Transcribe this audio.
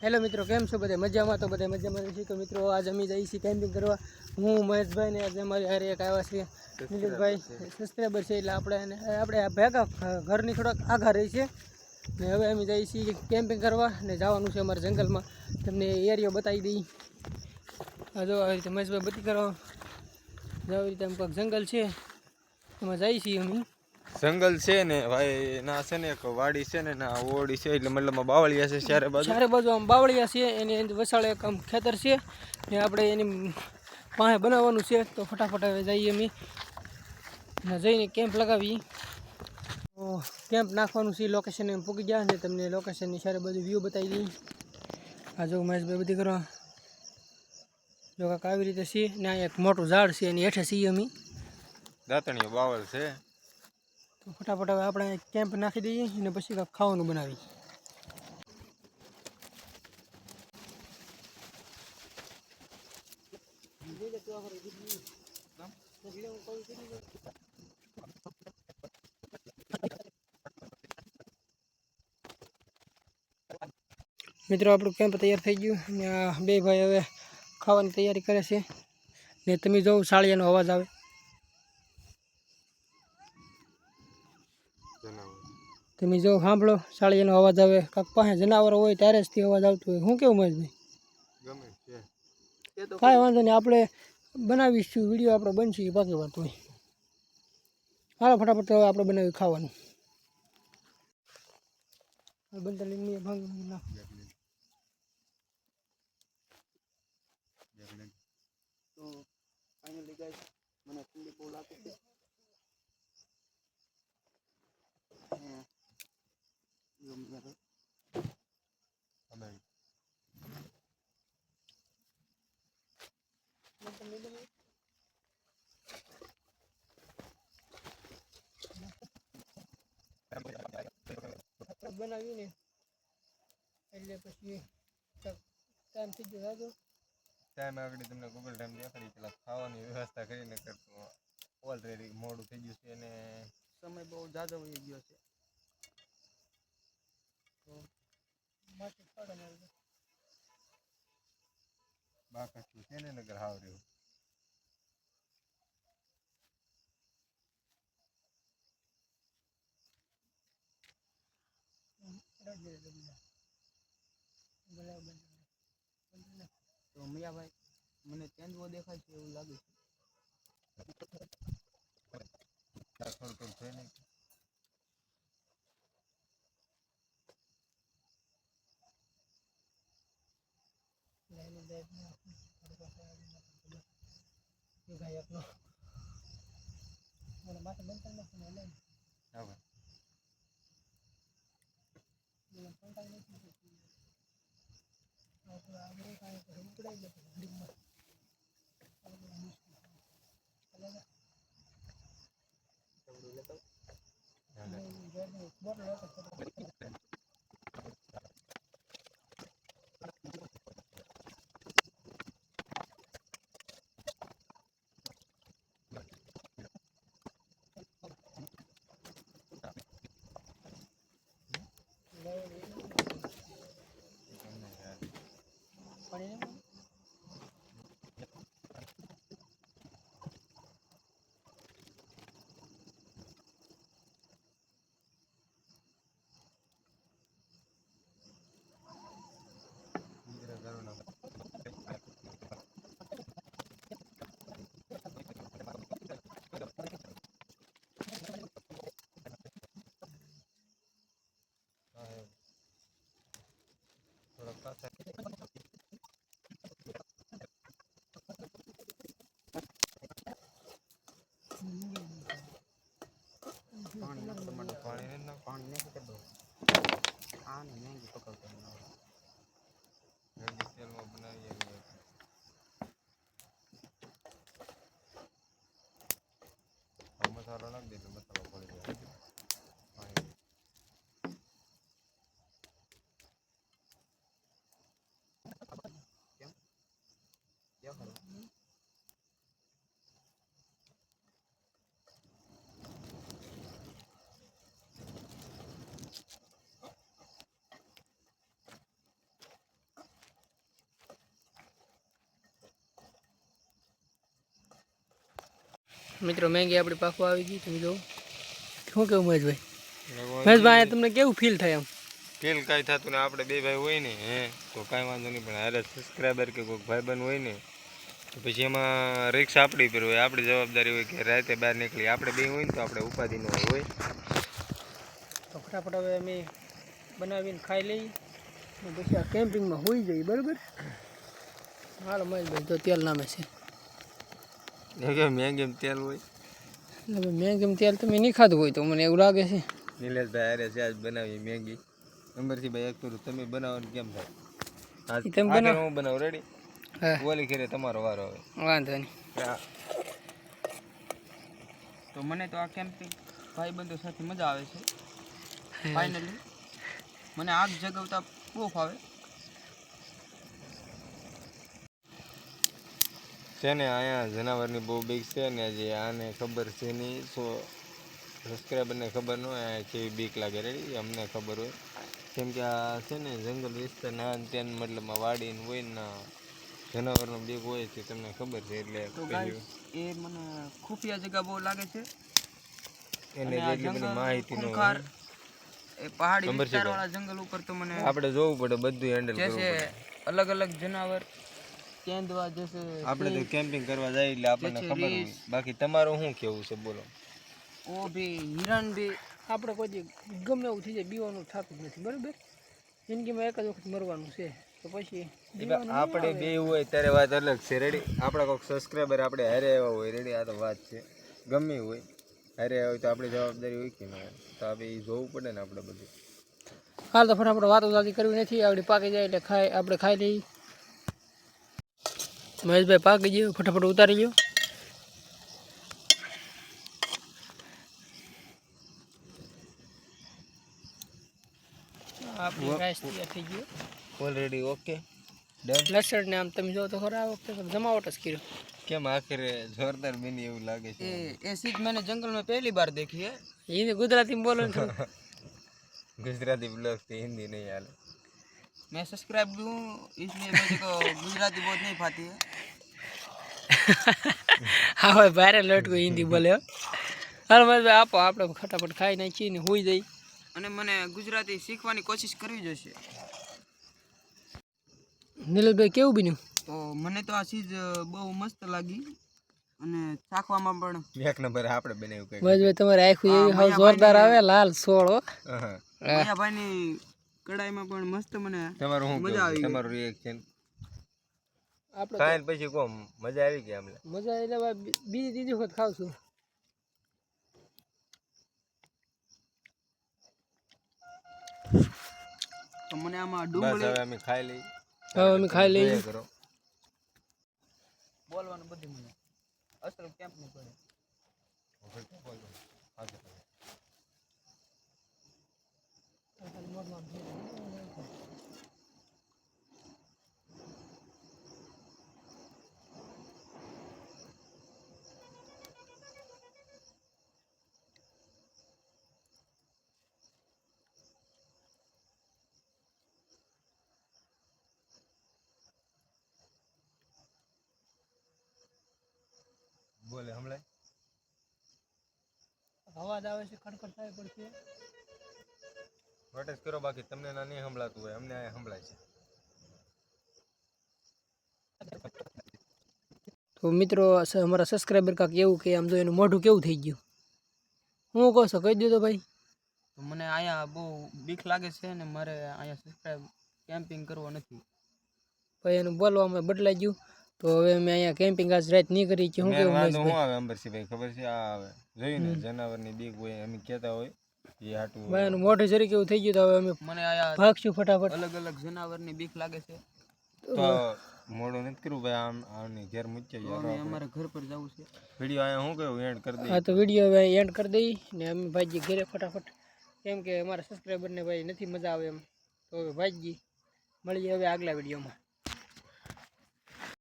Hello મિત્રો કેમ છો બધા? મજામાં તો બધા મજામાં છે. તો મિત્રો આજ અમે જઈએ છીએ કેમ્પિંગ કરવા. હું મહેશભાઈ ને આજે અમારી હારે એક આવ્યા છે નીલેશભાઈ સબસ્ક્રાઈબર છે એટલે આપણે એને આપણે આ ભેગા ઘરની થોડાક આઘા રહી છે. ને હવે અમે જઈએ છીએ કેમ્પિંગ કરવા ને જવાનું છે અમારા જંગલમાં. તમને એરિયો બતાવી દઈ. આ જો આવી રીતે મહેશભાઈ બધી કરો આવી રીતે આમ કંઈક જંગલ છે એમાં જઈએ છીએ અમે. જંગલ છે ને ભાઈ ના છે ને એક વાડી છે ને ના ઓડી છે એટલે મતલબ બાવળિયા છે ચારે બાજુ. ચારે બાજુ આમ બાવળિયા છે એની અંદર વસાળે એક આમ ખેતર છે ને આપણે એની પાસે બનાવવાનું છે તો ફટાફટ હવે જઈએ અમે. ને જઈને કેમ્પ લગાવી કેમ્પ નાખવાનું છે લોકેશન એમ પૂકી ગયા ને તમને લોકેશનની સારે બધું વ્યૂ બતાવી દઈ આ જો મહેશભાઈ બધી કરો જો કાંક આવી રીતે છે ને એક મોટું ઝાડ છે એની હેઠે છીએ અમે. દાંતણીઓ બાવળ છે. ફટાફટ હવે આપણે કેમ્પ નાખી દઈએ અને પછી ખાવાનું બનાવી મિત્રો, આપણું કેમ્પ તૈયાર થઈ ગયું અને બે ભાઈ હવે ખાવાની તૈયારી કરે છે. ને તમે જોઉં સાળિયાનો અવાજ આવે. તમે જો સાંભળો સાળીયાનો અવાજ આવે. કાંક પાસે જનાવરો હોય ત્યારે જ તે અવાજ આવતો હોય. શું કેવું મહેશભાઈ કાંઈ વાંધો નહીં આપણે બનાવીશું. વીડિયો આપણો બનશે એ બાકી વાત હોય હાલો ફટાફટ હવે આપણે બનાવી ખાવાનું. બનતા લીંબુ ભાંગ નાખ તો ફાઇનલી ગાઈસ મને ઠંડી બહુ લાગે છે અને જો મેરે બનાવીને એટલે પછી ટાઈમ થઈ ગયો હતો ટાઈમ આગળ તમને ગૂગલ ટાઈમ દેખાડી. પેલા ખાવાની વ્યવસ્થા કરીને કરતો ઓલરેડી મોડું થઈ ગયું છે અને સમય બહુ જાજો વહી ગયો છે. તો બાકી છે ને નગર હાવ રહ્યું. તો મિયાભાઈ મને તેંદવો દેખાય છે એવું લાગે છે. ગાયકનો મને માથે બનતા નથી ને લઈને હા ભાઈ આ ને મેંગી પકવતો જલ્દી તેલમાં બનાવીએ એટલે આ મસાલો નાખી દે એટલે મસાલો પડી જાય મિત્રો મેંગી આપણી પાખો આવી ગઈ તમે જોવો શું કેવું મહેશભાઈ? મહેશભાઈ તમને કેવું ફીલ થાય આમ ફીલ કાંઈ થતું ને આપણે બે ભાઈ હોય ને હે તો કાંઈ વાંધો નહીં. પણ હારે સબસ્ક્રાઈબર કે કોઈક ભાઈબંધ હોય ને તો પછી એમાં રિક્સ આપણી પર હોય. આપણી જવાબદારી હોય કે રાતે બહાર નીકળી આપણે બે હોય ને તો આપણે ઉપાધિ ન હોય. તો ફટાફટ હવે અમે બનાવીને ખાઈ લઈએ. પછી આ કેમ્પિંગમાં હોઈ જઈએ બરાબર? હાલો મહેશભાઈ તો તેલ નામે છે. એ કે મેંગી તેલ હોય. એટલે મેં કેમ તેલ તમે નહીં ખાધું હોય તો મને એવું લાગે છે. નિલેશભાઈ અરે છે આજ બનાવી મેગી. નંબરથી ભાઈ એક કરું તમે બનાવવાનું કેમ થાય? આજ તમે બનાવો. હું બનાવું રેડી હા. ઓલી ઘેરે તમારો વારો હવે વાંધો નહીં. તો મને તો આ કેમ્પિંગ ભાઈબંધો સાથે મજા આવે છે. ફાઇનલી મને આગ જગાવતા બહુ ફાવે છે ને અહીંયા જનાવરની બહુ બીક છે ને જે આને ખબર છે નહીં. સો સબસ્ક્રાઈબરને ખબર ન હોય કેવી બીક લાગે રેડી અમને ખબર હોય. કેમ કે આ છે ને જંગલ વિસ્તાર ત્યાં મતલબમાં વાડીને હોય ને જનાવરનો બીક હોય છે તમને ખબર છે એટલે તો એ મને ખુફિયા જગ્યા બહુ લાગે છે. એને જેટલી બધી માહિતી નો પહાડી વિસ્તારવાળા જંગલ ઉપર તો મને આપણે જોવું પડે બધું હેન્ડલ કરવું પડે. અલગ અલગ જનાવર કેંદવા જશે આપણે તો કેમ્પિંગ કરવા જાય એટલે આપણને ખબર હોય. બાકી તમારું શું કેવું છે બોલો. ઓ ભી હિરણ ભી આપણે કોઈ ગમે એવું થઈ જાય બીવાનું થતું જ નથી બરાબર? જિંદગીમાં એક જ વખત મરવાનું છે તો પછી આપણે. બે હોય ત્યારે વાત અલગ છે. રેડી આપણા કોઈક સબસ્ક્રાઈબર આપણે હારે આવ્યા હોય રેડી આ તો વાત છે. ગમે હોય હારે આવ્યા હોય તો આપણી જવાબદારી હોય કે ના તો આપણે એ જોવું પડે ને આપણે બધું. હાલ તો ફટાફટ વાતો દાદી કરવી નથી આપણી પાકી જાય એટલે ખાઈ આપણે ખાઈ લઈ મહેશભાઈ પાકી ગયો ફટાફટ ઉતારી ગયો આપણી રાઈસ તૈયાર થઈ ગયો ઓલરેડી ઓકે ડન લસણ ને આમ તમે જો તો ખરા વખતે જમાવટ જ કર્યો કેમ આખરે જોરદાર બની એવું લાગે છે એ સીધ મને જંગલમાં પહેલી બાર દેખી હે હિન્દી ગુજરાતીમાં બોલો ને ગુજરાતી બ્લોગ થી હિન્દી નહીં હાલે मैं सब्सक्राइब भी हूँ इसलिए मेरे को गुजराती बहुत नहीं पाती है હા ભાઈ ભારે લટકો હિન્દી બોલે હો. હાલો મહેશભાઈ આપો આપણે ફટાફટ ખાઈ નાખીએ ને હોઈ જઈ અને મને ગુજરાતી શીખવાની કોશિશ કરવી જોઈશે નીલભાઈ કેવું બન્યું તો મને તો આ ચીજ બહુ મસ્ત લાગી અને ચાખવામાં પણ એક નંબર આપણે બનાવ્યું કઈ મહેશભાઈ તમારે આખું એવી હાવ જોરદાર આવે લાલ સોળ હો. કડાઈમાં પણ મસ્ત મને તમારું શું મજા આવી તમારું રિએક્શન આપણે ખાઈને પછી કોમ? મજા આવી ગઈ અમને મજા એટલે બીજી ત્રીજી વખત ખાવ છું. તો મને આમાં ડુંગળી હવે અમે ખાઈ લઈ હવે અમે ખાઈ લઈએ. કરો. બોલવાનું બધું મને. અસર કેમ નહીં પડે. બોલે હમણાં? અવાજ આવે છે ખડખડ થાય પડશે. નોટિસ કરો બાકી તમને ના નહીં સંભળાતું હોય અમને આ સંભળાય છે. તો મિત્રો અમારા સબસ્ક્રાઈબર કાંક એવું કે આમ જો એનું મોઢું કેવું થઈ ગયું? હું કહું છું કહી દો તો ભાઈ. મને અહીંયા બહુ બીક લાગે છે ને મારે અહીંયા સબસ્ક્રાઈબ કેમ્પિંગ કરવો નથી. ભાઈ એનું બોલવામાં બદલાઈ ગયું. તો હવે અમે અહીંયા કેમ્પિંગ આજ રાત નહીં કરી. કે હું કેવું હું આવે અંબરસિંહભાઈ ખબર છે? આ આવે જોયું ને જનાવરની બીક હોય અમે કહેતા હોય. ભાઈ મોઢું જરી કેવું થઈ ગયું તો હવે અમે મને ભાગશું ફટાફટ. અલગ અલગ જનાવરની બીક લાગે છે. તો મોડું નથી કર્યું ભાઈ આમ આની ઘેર મૂકી અમે અમારે ઘર પર જવું છે. વીડિયો આયા શું કહ્યું એન્ડ કરી દઈએ હા તો વીડિયો હવે એન્ડ કરી દઈ ને અમે ભાઈજી ઘરે ફટાફટ. કેમ કે અમારા સબસ્ક્રાઈબરને ભાઈ નથી મજા આવે એમ. તો હવે ભાઈજી મળીએ હવે આગલા વિડીયોમાં.